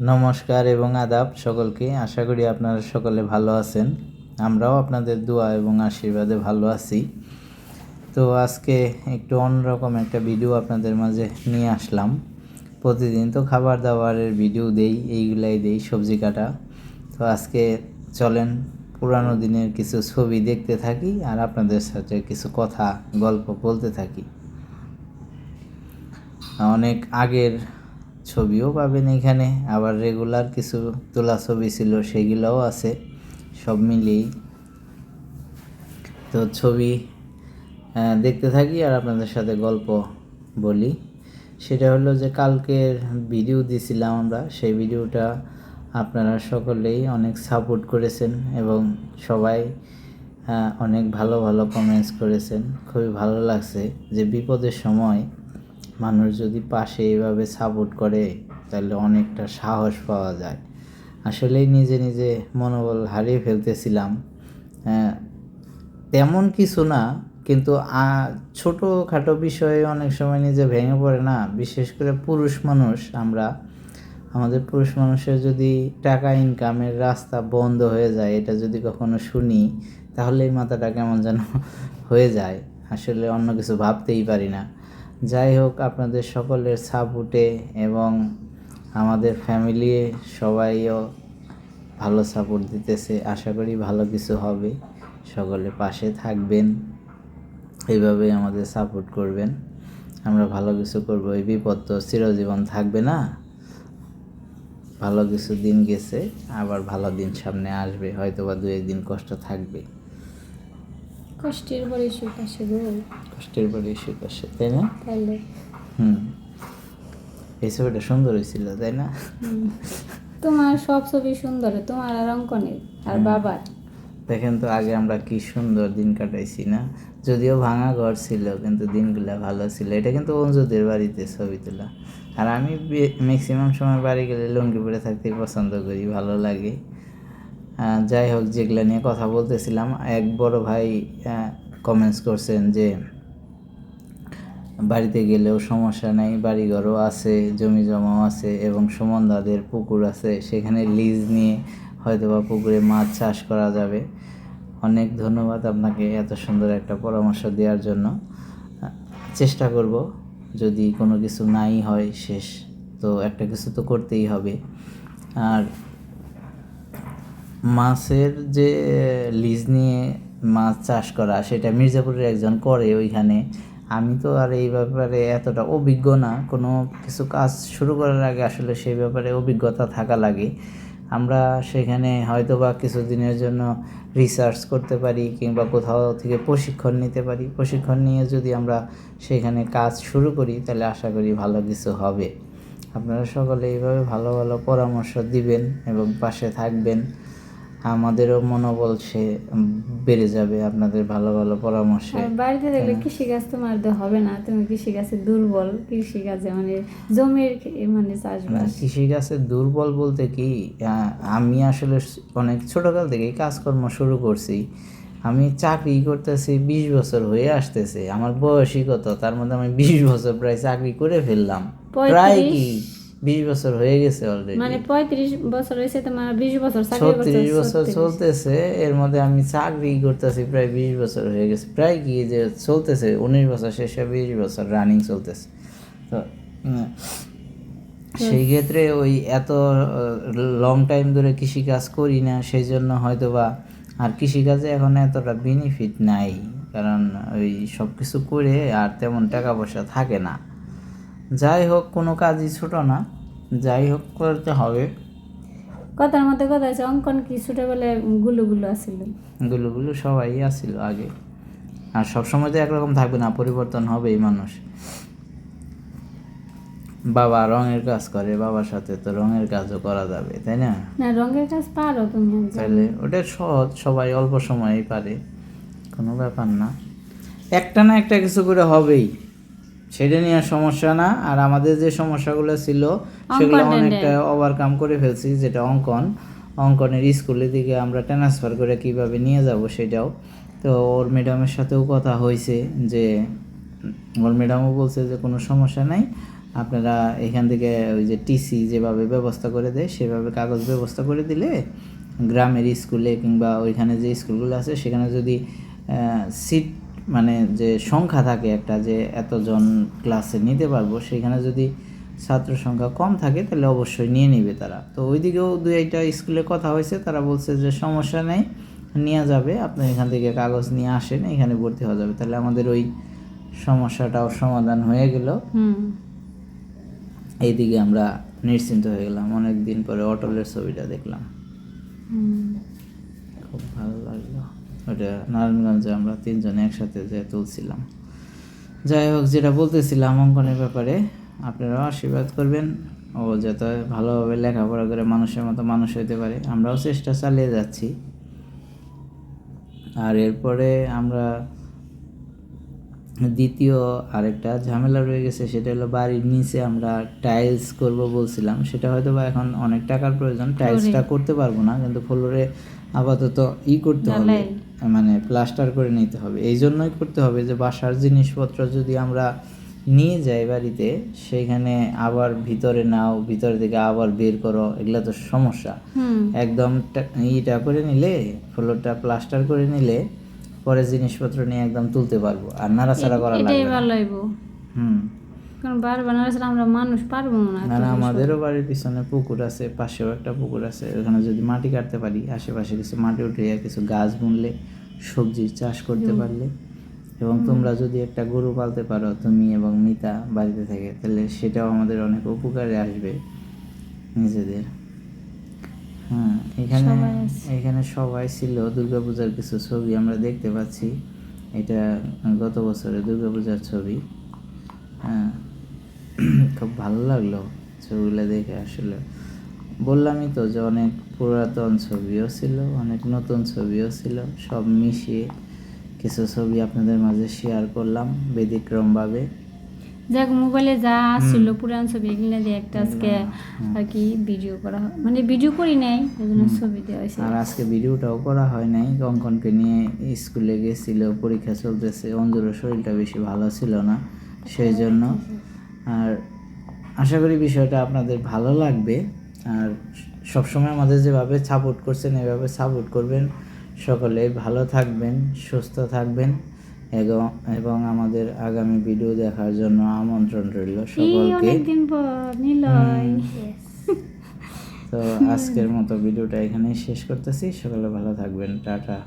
নমস্কার এবং আদাব সকলকে। আশা করি আপনারা সকলে ভালো আছেন। আমরাও আপনাদের দোয়া এবং আশীর্বাদে ভালো আছি। তো আজকে একটু অন্যরকম একটা ভিডিও আপনাদের মাঝে নিয়ে আসলাম। প্রতিদিন তো খাবার দাবারের ভিডিও দেই, এইগুলাই দেই, সবজি কাটা। তো আজকে চলেন পুরানো দিনের কিছু ছবি দেখতে থাকি আর আপনাদের সাথে কিছু কথা, গল্প বলতে থাকি। অনেক আগের ছবিও পাবেন এখানে, আবার রেগুলার কিছু তোলা ছবি ছিল, সেগুলোও আছে, সব মিলিয়েই। তো ছবি দেখতে থাকি আর আপনাদের সাথে গল্প বলি। সেটা হলো যে কালকের ভিডিও দিছিলাম আমরা, সেই ভিডিওটা আপনারা সকলেই অনেক সাপোর্ট করেছেন এবং সবাই অনেক ভালো ভালো কমেন্টস করেছেন। খুবই ভালো লাগছে যে বিপদের সময় মানুষ যদি পাশে এইভাবে সাপোর্ট করে তাহলে অনেকটা সাহস পাওয়া যায়। আসলেই নিজে নিজে মনোবল হারিয়ে ফেলতেছিলাম। আহ, তেমন কিছু না কিন্তু ছোটোখাটো বিষয়ে অনেক সময় নিজে ভেঙে পড়ে না। বিশেষ করে পুরুষ মানুষ আমরা আমাদের পুরুষ মানুষের যদি টাকা ইনকামের রাস্তা বন্ধ হয়ে যায় এটা যদি কখনো শুনি তাহলেই মাথাটা কেমন যেন হয়ে যায়। আসলে অন্য কিছু ভাবতেই পারি না। যাই হোক, আপনাদের সকলের সাপোর্টে এবং আমাদের ফ্যামিলি সবাইও ভালো সাপোর্ট দিতেছে। আশা করি ভালো কিছু হবে। সকলে পাশে থাকবেন। এইভাবে আমাদের সাপোর্ট করবেন। আমরা ভালো কিছু করব, এই বিপদ তো চিরজীবন থাকবে না। ভালো কিছু দিন গেছে, আবার ভালো দিন সামনে আসবে। হয়তো বা দু একদিন কষ্ট থাকবে। কষ্টের পরে সুখ আসে গো। কষ্টের পরে সুখ আসে তাই না? তাহলে হুম। এই ছবিটা সুন্দর হয়েছিল তাই না? তোমার সব ছবি সুন্দর তোমার আর অঙ্কনের আর বাবার। দেখেন তো আগে আমরা কি সুন্দর দিন কাটাইছি না? যদিও ভাঙা ঘর ছিল কিন্তু দিনগুলা ভালো ছিল। এটা কিন্তু অঞ্জুদের বাড়িতে ছবি তোলা। আর আমি ম্যাক্সিমাম সময় বাড়ি গেলে লুঙ্গি পরে থাকতে পছন্দ করি ভালো লাগে। যাই হোক, যেগুলো নিয়ে কথা বলতেছিলাম, এক বড় ভাই কমেন্টস করছেন যে, বাড়িতে গেলেও সমস্যা নেই, বাড়িঘরও আছে, জমি জমাও আছে এবং সুমন দাদের পুকুর আছে, সেখানে লিজ নিয়ে হয়তো বা পুকুরে মাছ চাষ করা যাবে। অনেক ধন্যবাদ আপনাকে এত সুন্দর একটা পরামর্শ দেওয়ার জন্য। চেষ্টা করব, যদি কোনো কিছু নাই হয় শেষ, তো একটা কিছু তো করতেই হবে। আর মাছের যে লিজ নিয়ে মাছ চাষ করা, সেটা মির্জাপুরের একজন করে ওইখানে। আমি তো আর এই ব্যাপারে এতটা অভিজ্ঞ না। কোনো কিছু কাজ শুরু করার আগে আসলে সেই ব্যাপারে অভিজ্ঞতা থাকা লাগে। আমরা সেখানে হয়তো বা কিছুদিনের জন্য রিসার্চ করতে পারি কিংবা কোথাও থেকে প্রশিক্ষণ নিতে পারি। প্রশিক্ষণ নিয়ে যদি আমরা সেখানে কাজ শুরু করি, তাহলে আশা করি ভালো কিছু হবে। আপনারা সকলে এইভাবে ভালো ভালো পরামর্শ দিবেন এবং পাশে থাকবেন। আমাদেরও মনোবল সে বেড়ে যাবে আপনাদের ভালো ভালো পরামর্শে। বাড়িতে দেখলে কৃষি কাজ তোমার তো হবে না তুমি কৃষি কাজে দুর্বল কৃষি কাজে মানে জমির মানে চাষবাস। কৃষিকাজে দুর্বল বলতে কি আমি আসলে অনেক ছোটকাল থেকেই কাজকর্ম শুরু করছি। আমি চাকরি করতেছি বিশ বছর হয়ে আসতেছে আমার বয়সই কত তার মধ্যে আমি বিশ বছর প্রায় চাকরি করে ফেললাম। প্রায় কি? বিশ বছর হয়ে গেছে অলরেডি মানে পঁয়ত্রিশ বছর হয়েছে তোমার বিশ বছর ছত্রিশ বছর চলতেছে এর মধ্যে আমি চাকরি করতেছি প্রায় বিশ বছর হয়ে গেছে। প্রায় কি যে চলতেছে উনিশ বছর শেষে বিশ বছর রানিং চলতেছে। তো সেই ক্ষেত্রে ওই এত লং টাইম ধরে কৃষিকাজ করি না সেই জন্য হয়তো বা আর কৃষিকাজে এখন এতটা বেনিফিট নাই। কারণ ওই সব কিছু করে আর তেমন টাকা পয়সা থাকে না। যাই হোক কোনো কাজই ছোট না। যাই হোক করতে হবে। কথার মধ্যে কথা আছে অঙ্কন কি ছোটবেলায়গুলো গুলো আছিলগুলো গুলো সবাই আসছিল আগে। আর সবসময় তো একরকম থাকবে না পরিবর্তন হবেই মানুষ। বাবা রঙের কাজ করে বাবার সাথে তো রঙের কাজও করা যাবে তাই না? না রঙের কাজ পারো তুমি তাহলে ওটা সহজ সবাই অল্প সময়েই পারে কোনো ব্যাপার না। একটা না একটা কিছু করে হবেই। সেটা নিয়ে আর সমস্যা না। আর আমাদের যে সমস্যাগুলো ছিল সেগুলো অনেকটা ওভারকাম করে ফেলছি যেটা অঙ্কন। অঙ্কনের স্কুলের দিকে আমরা ট্রান্সফার করে কীভাবে নিয়ে যাব সেটাও। তো ওর ম্যাডামের সাথেও কথা হয়েছে যে ওর ম্যাডামও বলছে যে কোনো সমস্যা নাই। আপনারা এখান থেকে ওই যে টিসি যেভাবে ব্যবস্থা করে দেয় সেভাবে কাগজ ব্যবস্থা করে দিলে গ্রামের স্কুলে কিংবা ওইখানে যে স্কুলগুলো আছে সেখানে যদি সিট মানে যে সংখ্যা থাকে একটা যে এতজন ক্লাসে নিতে পারব সেখানে যদি ছাত্র সংখ্যা কম থাকে তাহলে অবশ্যই নিয়ে নিবে তারা। তো ওইদিকেও দু একটা স্কুলে কথা হয়েছে তারা বলছে যে সমস্যা নেই নেওয়া যাবে আপনি এখান থেকে কাগজ নিয়ে আসেন এখানে ভর্তি হওয়া যাবে। তাহলে আমাদের ওই সমস্যাটাও সমাধান হয়ে গেল। হুম। এইদিকে আমরা নিশ্চিন্ত হয়ে গেলাম অনেক দিন পরে অটলের ছবিটা দেখলাম। খুব ভালো লাগল। ওটা নারায়ণগঞ্জে আমরা তিনজন একসাথে যে তুলছিলাম। যাই হোক যেটা বলতেছিলাম অঙ্কনের ব্যাপারে আপনারাও আশীর্বাদ করবেন। ও যাতে ভালোভাবে লেখাপড়া করে মানুষের মতো মানুষ হতে পারে। আমরাও চেষ্টা চালিয়ে যাচ্ছি। আর এরপরে আমরা দ্বিতীয় আরেকটা ঝামেলা রয়ে গেছে সেটা হলো বাড়ির নিচে আমরা টাইলস করব বলছিলাম। সেটা হয়তো বা এখন অনেক টাকার প্রয়োজন। টাইলসটা করতে পারব না কিন্তু ফ্লোরে আপাতত ই করতে হবে। মানে প্লাস্টার করে নিতে হবে। এই জন্যই করতে হবে যে বাসার জিনিসপত্র যদি আমরা নিয়ে যাই বাড়িতে সেখানে আবার ভিতরে নাও ভিতর থেকে আবার বের করো এগুলো তো সমস্যা। একদম ইটা করে নিলে ফ্লোরটা প্লাস্টার করে নিলে পরে জিনিসপত্র নিয়ে একদম তুলতে পারব। আর নাড়াচাড়া করা লাগবে। হুম। কারণ বারবার নাড়াচাড়া আমরা মানুষ পারব না না না আমাদেরও বাড়ির পিছনে পুকুর আছে পাশেও একটা পুকুর আছে ওখানে যদি মাটি কাটতে পারি আশেপাশে কিছু মাটি উঠিয়ে কিছু গাছ বুনলে সবজির চাষ করতে পারলে। এবং তোমরা যদি একটা গরু পালতে পারো তুমি এবং মিতা বাড়িতে থাকে তাহলে সেটাও আমাদের অনেক উপকারে আসবে নিজেদের। হ্যাঁ এখানে। এখানে সবাই ছিল দুর্গাপূজার কিছু ছবি আমরা দেখতে পাচ্ছি। এটা গত বছরের দুর্গাপূজার ছবি। হ্যাঁ। খুব ভালো লাগল ছবিগুলো দেখে আসলে। বললামই তো যে অনেক পুরাতন ছবিও ছিল অনেক নতুন ছবিও ছিল সব মিশিয়ে কিছু ছবি আপনাদের মাঝে শেয়ার করলাম ব্যতিক্রমভাবে। যাক মোবাইলে যা আসছিল পুরান ছবি এগুলো দিয়ে একটা আজকে আর কি ভিডিও করা হয়। মানে ভিডিও করি নাই জন্য ছবি দেওয়া হয়েছে। আর আজকে ভিডিওটাও করা হয় নাই। অঙ্কনকে নিয়ে স্কুলে গেছিল পরীক্ষা চলতেছে অঞ্জুরের শরীরটা বেশি ভালো ছিল না সেই জন্য। আর আশা করি বিষয়টা আপনাদের ভালো লাগবে। আর সবসময় আমাদের যেভাবে সাপোর্ট করছেন এভাবে সাপোর্ট করবেন। সকলে ভালো থাকবেন সুস্থ থাকবেন। এবং এবং আমাদের আগামী ভিডিও দেখার জন্য আমন্ত্রণ রইল সকলকে। তো আজকের মতো ভিডিওটা এখানেই শেষ করতেছি। সকলে ভালো থাকবেন। টাটা।